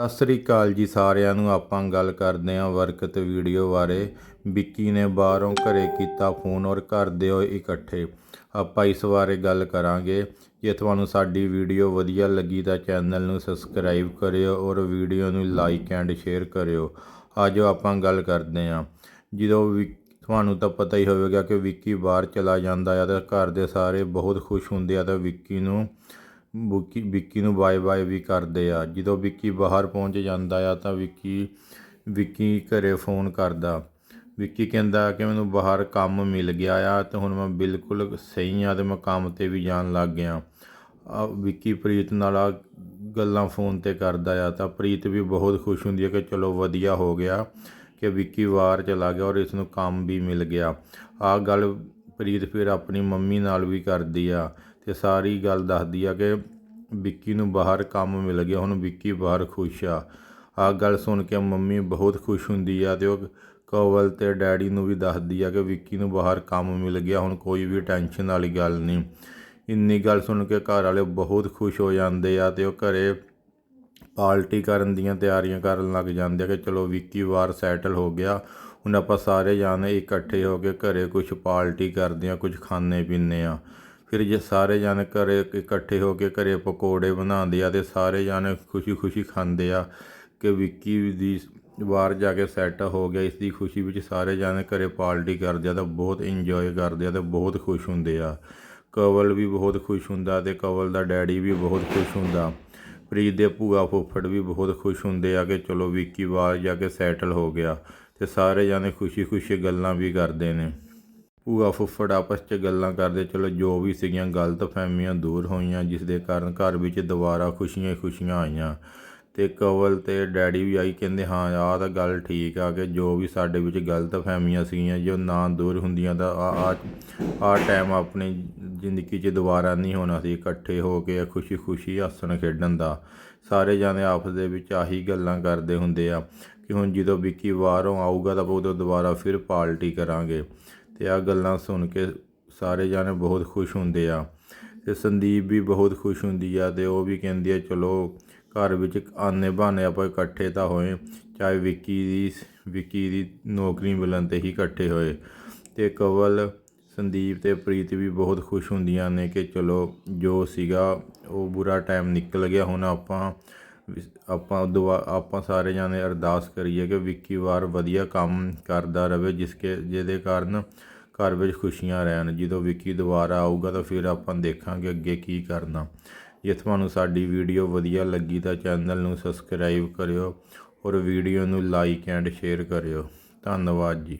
ਸਤਿ ਸ੍ਰੀ ਅਕਾਲ ਜੀ ਸਾਰਿਆਂ ਨੂੰ। ਆਪਾਂ ਗੱਲ ਕਰਦੇ ਹਾਂ ਵਰਕਤ ਵੀਡੀਓ ਬਾਰੇ। ਵਿੱਕੀ ਨੇ ਬਾਹਰੋਂ ਘਰੇ ਕੀਤਾ ਫੋਨ ਔਰ ਘਰ ਦੇ ਹੋਏ ਇਕੱਠੇ। ਆਪਾਂ ਇਸ ਬਾਰੇ ਗੱਲ ਕਰਾਂਗੇ। ਜੇ ਤੁਹਾਨੂੰ ਸਾਡੀ ਵੀਡੀਓ ਵਧੀਆ ਲੱਗੀ ਤਾਂ ਚੈਨਲ ਨੂੰ ਸਬਸਕ੍ਰਾਈਬ ਕਰਿਓ ਔਰ ਵੀਡੀਓ ਨੂੰ ਲਾਈਕ ਐਂਡ ਸ਼ੇਅਰ ਕਰਿਓ। ਆਜੋ ਆਪਾਂ ਗੱਲ ਕਰਦੇ ਹਾਂ। ਜਦੋਂ ਵੀ ਤੁਹਾਨੂੰ ਤਾਂ ਪਤਾ ਹੀ ਹੋਵੇਗਾ ਕਿ ਵਿੱਕੀ ਬਾਹਰ ਚਲਾ ਜਾਂਦਾ ਆ ਤਾਂ ਘਰ ਦੇ ਸਾਰੇ ਬਹੁਤ ਖੁਸ਼ ਹੁੰਦੇ ਆ ਤਾਂ ਵਿੱਕੀ ਨੂੰ ਵਿੱਕੀ ਵਿੱਕੀ ਨੂੰ ਬਾਏ ਬਾਏ ਵੀ ਕਰਦੇ ਆ। ਜਦੋਂ ਵਿੱਕੀ ਬਾਹਰ ਪਹੁੰਚ ਜਾਂਦਾ ਆ ਤਾਂ ਵਿੱਕੀ ਵਿੱਕੀ ਘਰੇ ਫੋਨ ਕਰਦਾ। ਵਿੱਕੀ ਕਹਿੰਦਾ ਕਿ ਮੈਨੂੰ ਬਾਹਰ ਕੰਮ ਮਿਲ ਗਿਆ ਆ ਤੇ ਹੁਣ ਮੈਂ ਬਿਲਕੁਲ ਸਹੀ ਆ ਤੇ ਮੈਂ ਕੰਮ ਤੇ ਵੀ ਜਾਣ ਲੱਗ ਗਿਆ। ਵਿੱਕੀ ਪ੍ਰੀਤ ਨਾਲ ਆ ਗੱਲਾਂ ਫੋਨ ਤੇ ਕਰਦਾ ਆ ਤਾਂ ਪ੍ਰੀਤ ਵੀ ਬਹੁਤ ਖੁਸ਼ ਹੁੰਦੀ ਹੈ ਕਿ ਚਲੋ ਵਧੀਆ ਹੋ ਗਿਆ ਕਿ ਵਿੱਕੀ ਵਾਰ ਚਲਾ ਗਿਆ ਔਰ ਇਸ ਨੂੰ ਕੰਮ ਵੀ ਮਿਲ ਗਿਆ। ਆ ਗੱਲ ਪ੍ਰੀਤ ਫਿਰ ਆਪਣੀ ਮੰਮੀ ਨਾਲ ਵੀ ਕਰਦੀ ਆ। ਤੇ ਸਾਰੀ ਗੱਲ ਦੱਸਦੀ ਆ ਕਿ ਵਿੱਕੀ ਨੂੰ ਬਾਹਰ ਕੰਮ ਮਿਲ ਗਿਆ। ਹੁਣ ਵਿੱਕੀ ਬਾਹਰ ਖੁਸ਼ ਆ। ਆ ਗੱਲ ਸੁਣ ਕੇ ਮੰਮੀ ਬਹੁਤ ਖੁਸ਼ ਹੁੰਦੀ ਆ ਤੇ ਉਹ ਕਵਲ ਤੇ ਡੈਡੀ ਨੂੰ ਵੀ ਦੱਸਦੀ ਆ ਕਿ ਵਿੱਕੀ ਨੂੰ ਬਾਹਰ ਕੰਮ ਮਿਲ ਗਿਆ। ਹੁਣ ਕੋਈ ਵੀ ਟੈਨਸ਼ਨ ਵਾਲੀ ਗੱਲ ਨਹੀਂ। ਇੰਨੀ ਗੱਲ ਸੁਣ ਕੇ ਘਰ ਵਾਲੇ ਬਹੁਤ ਖੁਸ਼ ਹੋ ਜਾਂਦੇ ਆ ਤੇ ਉਹ ਘਰੇ ਪਾਰਟੀ ਕਰਨ ਦੀਆਂ ਤਿਆਰੀਆਂ ਕਰਨ ਲੱਗ ਜਾਂਦੇ ਆ ਕਿ ਚਲੋ ਵਿੱਕੀ ਵਾਰ ਸੈਟਲ ਹੋ ਗਿਆ। ਹੁਣ ਆਪਾਂ ਸਾਰੇ ਜਾਣੇ ਇਕੱਠੇ ਹੋ ਕੇ ਘਰੇ ਕੁਝ ਪਾਰਟੀ ਕਰਦੇ ਆ ਕੁਝ ਖਾਣੇ ਪੀਂਦੇ ਆ। ਫਿਰ ਜੇ ਸਾਰੇ ਜਾਣੇ ਘਰੇ ਇਕੱਠੇ ਹੋ ਕੇ ਘਰੇ ਪਕੌੜੇ ਬਣਾਉਂਦੇ ਆ ਤੇ ਸਾਰੇ ਜਾਣੇ ਖੁਸ਼ੀ-ਖੁਸ਼ੀ ਖਾਂਦੇ ਆ ਕਿ ਵਿੱਕੀ ਦੀ ਬਾਹਰ ਜਾ ਕੇ ਸੈੱਟ ਹੋ ਗਿਆ, ਇਸ ਦੀ ਖੁਸ਼ੀ ਵਿੱਚ ਸਾਰੇ ਜਾਣੇ ਘਰੇ ਪਾਰਟੀ ਕਰਦੇ ਆ ਤਾਂ ਬਹੁਤ ਇੰਜੋਏ ਕਰਦੇ ਆ ਤੇ ਬਹੁਤ ਖੁਸ਼ ਹੁੰਦੇ ਆ। ਕਵਲ ਵੀ ਬਹੁਤ ਖੁਸ਼ ਹੁੰਦਾ ਤੇ ਕਵਲ ਦਾ ਡੈਡੀ ਵੀ ਬਹੁਤ ਖੁਸ਼ ਹੁੰਦਾ। ਪ੍ਰੀਤ ਦੇ ਭੂਆ ਫੁੱਫੜ ਵੀ ਬਹੁਤ ਖੁਸ਼ ਹੁੰਦੇ ਆ ਕਿ ਚਲੋ ਵਿੱਕੀ ਬਾਹਰ ਜਾ ਕੇ ਸੈਟਲ ਹੋ ਗਿਆ ਤੇ ਸਾਰੇ ਜਾਣੇ ਖੁਸ਼ੀ-ਖੁਸ਼ੀ ਗੱਲਾਂ ਵੀ ਕਰਦੇ ਨੇ। ਭੂਆ ਫੁੱਫੜ ਆਪਸ 'ਚ ਗੱਲਾਂ ਕਰਦੇ, ਚਲੋ ਜੋ ਵੀ ਸੀਗੀਆਂ ਗਲਤ ਫਹਿਮੀਆਂ ਦੂਰ ਹੋਈਆਂ, ਜਿਸ ਦੇ ਕਾਰਨ ਘਰ ਵਿੱਚ ਦੁਬਾਰਾ ਖੁਸ਼ੀਆਂ ਹੀ ਖੁਸ਼ੀਆਂ ਆਈਆਂ। ਤੇ ਕਵਲ ਤੇ ਡੈਡੀ ਵੀ ਆਈ ਕਹਿੰਦੇ, ਹਾਂ, ਆਹ ਤਾਂ ਗੱਲ ਠੀਕ ਆ ਕਿ ਜੋ ਵੀ ਸਾਡੇ ਵਿੱਚ ਗਲਤ ਫਹਿਮੀਆਂ ਸੀਗੀਆਂ, ਜੋ ਨਾ ਦੂਰ ਹੁੰਦੀਆਂ ਤਾਂ ਆ ਆ ਆ ਟਾਈਮ ਆਪਣੀ ਜ਼ਿੰਦਗੀ 'ਚ ਦੁਬਾਰਾ ਨਹੀਂ ਹੋਣਾ ਸੀ। ਇਕੱਠੇ ਹੋ ਕੇ ਖੁਸ਼ੀ ਖੁਸ਼ੀ ਹੱਸਣ ਖੇਡਣ ਦਾ। ਸਾਰੇ ਜਾਣੇ ਆਪਸ ਦੇ ਵਿੱਚ ਆਹੀ ਗੱਲਾਂ ਕਰਦੇ ਹੁੰਦੇ ਆ ਕਿ ਹੁਣ ਜਦੋਂ ਵਿੱਕੀ ਬਾਹਰੋਂ ਆਊਗਾ ਤਾਂ ਉਦੋਂ ਦੁਬਾਰਾ ਫਿਰ ਪਾਰਟੀ ਕਰਾਂਗੇ। ਤੇ ਆ ਗੱਲਾਂ ਸੁਣ ਕੇ ਸਾਰੇ ਜਾਣੇ ਬਹੁਤ ਖੁਸ਼ ਹੁੰਦੇ ਆ। ਤੇ ਸੰਦੀਪ ਵੀ ਬਹੁਤ ਖੁਸ਼ ਹੁੰਦੀ ਆ ਤੇ ਉਹ ਵੀ ਕਹਿੰਦੀ ਆ, ਚਲੋ, ਘਰ ਵਿੱਚ ਆਨੇ ਬਹਾਨੇ ਆਪਾਂ ਇਕੱਠੇ ਤਾਂ ਹੋਏ, ਚਾਹੇ ਵਿੱਕੀ ਦੀ ਵਿੱਕੀ ਦੀ ਨੌਕਰੀ ਮਿਲਣ ਤੇ ਹੀ ਇਕੱਠੇ ਹੋਏ। ਤੇ ਕਵਲ, ਸੰਦੀਪ ਤੇ ਪ੍ਰੀਤ ਵੀ ਬਹੁਤ ਖੁਸ਼ ਹੁੰਦੀਆਂ ਨੇ ਕਿ ਚਲੋ ਜੋ ਸੀਗਾ ਉਹ ਬੁਰਾ ਟਾਈਮ ਨਿਕਲ ਗਿਆ, ਹੁਣ ਆਪਾਂ ਆਪਾਂ ਦੁਆ, ਆਪਾਂ ਸਾਰੇ ਜਾਣੇ ਅਰਦਾਸ ਕਰੀਏ ਕਿ ਵਿੱਕੀ ਵਾਰ ਵਧੀਆ ਕੰਮ ਕਰਦਾ ਰਵੇ ਜਿਸਕੇ ਜਿਹਦੇ ਕਾਰਨ ਘਰ ਵਿੱਚ ਖੁਸ਼ੀਆਂ ਰਹਿਣ। ਜਦੋਂ ਵਿੱਕੀ ਦੁਬਾਰਾ ਆਊਗਾ ਤਾਂ ਫਿਰ ਆਪਾਂ ਦੇਖਾਂਗੇ ਅੱਗੇ ਕੀ ਕਰਨਾ। ਜੇ ਤੁਹਾਨੂੰ ਸਾਡੀ ਵੀਡੀਓ ਵਧੀਆ ਲੱਗੀ ਤਾਂ ਚੈਨਲ ਨੂੰ ਸਬਸਕ੍ਰਾਈਬ ਕਰਿਓ ਔਰ ਵੀਡੀਓ ਨੂੰ ਲਾਈਕ ਐਂਡ ਸ਼ੇਅਰ ਕਰਿਓ। ਧੰਨਵਾਦ ਜੀ।